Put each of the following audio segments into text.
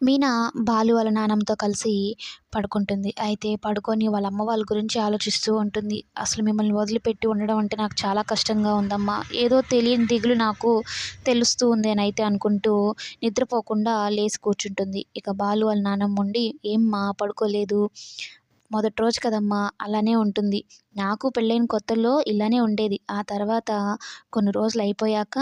మీనా బాలు వాళ్ళ నాన్నమ్మతో కలిసి పడుకుంటుంది. అయితే పడుకొని వాళ్ళ అమ్మ వాళ్ళ గురించి ఆలోచిస్తూ ఉంటుంది. అసలు మిమ్మల్ని వదిలిపెట్టి ఉండడం అంటే నాకు చాలా కష్టంగా ఉందమ్మా. ఏదో తెలియని దిగులు నాకు తెలుస్తూ ఉంది అని అయితే అనుకుంటూ నిద్రపోకుండా లేచి కూర్చుంటుంది. ఇక బాలు వాళ్ళ నాన్నమ్మ ఉండి ఏమ్మా పడుకోలేదు. మొదటి రోజు కదమ్మా. అలానే ఉంటుంది. నాకు పెళ్ళైన కొత్తల్లో ఇలానే ఉండేది. ఆ తర్వాత కొన్ని రోజులు అయిపోయాక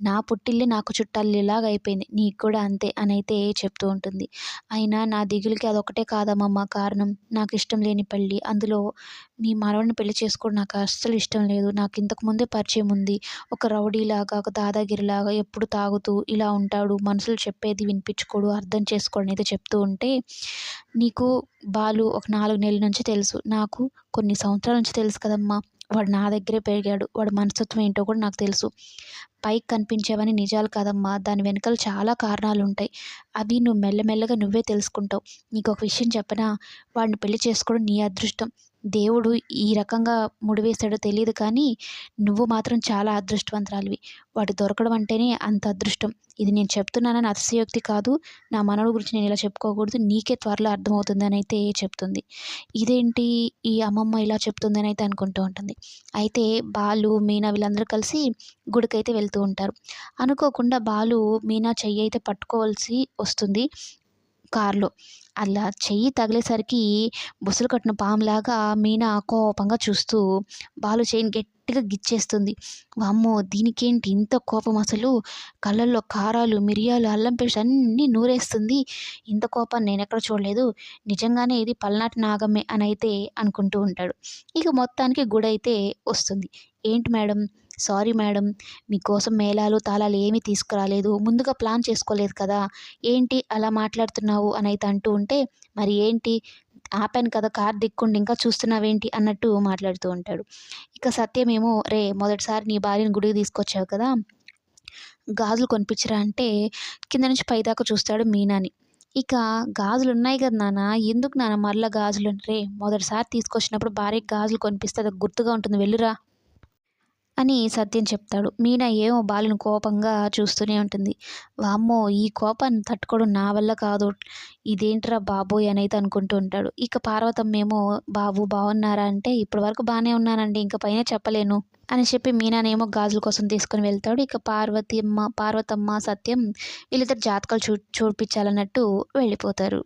నా పుట్టిల్లి నాకు చుట్టాలిలాగా అయిపోయింది. నీకు కూడా అంతే అని అయితే చెప్తూ ఉంటుంది. అయినా నా దిగులుకి అదొకటే కాదమ్మమ్మ. కారణం నాకు ఇష్టం లేని పెళ్ళి. అందులో మీ మనవడిని పెళ్ళి చేసుకోవడం నాకు అస్సలు ఇష్టం లేదు. నాకు ఇంతకు ముందే పరిచయం ఉంది. ఒక రౌడీలాగా ఒక దాదాగిరిలాగా ఎప్పుడు తాగుతూ ఇలా ఉంటాడు. మనుషులు చెప్పేది వినిపించుకోడు. అర్థం చేసుకోడు అయితే చెప్తూ ఉంటే నీకు బాలు ఒక నాలుగు నెలల నుంచి తెలుసు. నాకు కొన్ని సంవత్సరాల నుంచి తెలుసు కదమ్మా. వాడు నా దగ్గరే పెరిగాడు. వాడు మనస్తత్వం ఏంటో కూడా నాకు తెలుసు. పైకి కనిపించేవని నిజాలు కాదమ్మా. దాని వెనకాల చాలా కారణాలు ఉంటాయి అవి నువ్వు మెల్లమెల్లగా నువ్వే తెలుసుకుంటావు. నీకు ఒక విషయం చెప్పనా? వాడిని పెళ్ళి చేసుకోవడం నీ అదృష్టం. దేవుడు ఈ రకంగా ముడివేశాడో తెలియదు కానీ నువ్వు మాత్రం చాలా అదృష్టవంతురాలివి. వాడు దొరకడం అంటేనే అంత అదృష్టం. ఇది నేను చెప్తున్నానని అతిశయోక్తి కాదు. నా మనవడి గురించి నేను ఇలా చెప్పుకోకూడదు. నీకే త్వరలో అర్థమవుతుందని అయితే చెప్తుంది. ఇదేంటి ఈ అమ్మమ్మ ఇలా చెప్తుందని అయితే అనుకుంటూ ఉంటుంది. అయితే బాలు మీనా వీళ్ళందరూ కలిసి గుడికైతే వెళ్తూ ఉంటారు. అనుకోకుండా బాలు మీనా చెయ్యి అయితే పట్టుకోవాల్సి వస్తుంది కారులో. అలా చెయ్యి తగిలేసరికి బుసలు కట్టిన పాములాగా మీనా కోపంగా చూస్తూ బాలు చెయ్యిని గట్టిగా గిచ్చేస్తుంది. వామ్మో దీనికేంటి ఇంత కోపం అసలు? కళ్ళల్లో కారాలు మిరియాలు అల్లం పేస్ట్ అన్నీ నూరేస్తుంది. ఇంత కోపాన్ని నేను ఎక్కడ చూడలేదు. నిజంగానే ఇది పల్నాటి నాగమ్మే అని అయితే అనుకుంటూ ఉంటాడు. ఇక మొత్తానికి గుడి అయితే వస్తుంది. ఏంటి మేడం? సారీ మేడం మీకోసం మేళాలు తాళాలు ఏమీ తీసుకురాలేదు ముందుగా ప్లాన్ చేసుకోలేదు కదా ఏంటి అలా మాట్లాడుతున్నావు అని అయితే అంటూ ఉంటే మరి ఏంటి ఆపాను కదా కార్ దిక్కుండి ఇంకా చూస్తున్నావేంటి అన్నట్టు మాట్లాడుతూ ఉంటాడు. ఇక సత్యమేమో రే మొదటిసారి నీ భార్యను గుడికి తీసుకొచ్చావు కదా గాజులు కొనిపించరా అంటే కింద నుంచి పైదాకా చూస్తాడు మీనాని. ఇక గాజులు ఉన్నాయి కదా నాన్న ఎందుకు నాన్న మరలా గాజులు? రే మొదటిసారి తీసుకొచ్చినప్పుడు భార్యకి గాజులు కొనిపిస్తే అది గుర్తుగా ఉంటుంది వెళ్ళురా. అని సత్యం చెప్తాడు. మీనా ఏమో బాలుని కోపంగా చూస్తూనే ఉంటుంది. వామ్మో ఈ కోపాన్ని తట్టుకోవడం నా వల్ల కాదు. ఇదేంట్రా బాబోయ్ అని అయితే అనుకుంటూ ఉంటాడు. ఇక పార్వతమ్మ ఏమో బాబు బాగున్నారా అంటే ఇప్పటి వరకు బాగానే ఉన్నానండి ఇంకా పైన చెప్పలేను అని చెప్పి మీనానేమో గాజుల కోసం తీసుకొని వెళ్తాడు. ఇక పార్వతి అమ్మ పార్వతమ్మ సత్యం వీళ్ళిద్దరు జాతకాలు చూ చూపించాలన్నట్టు వెళ్ళిపోతారు.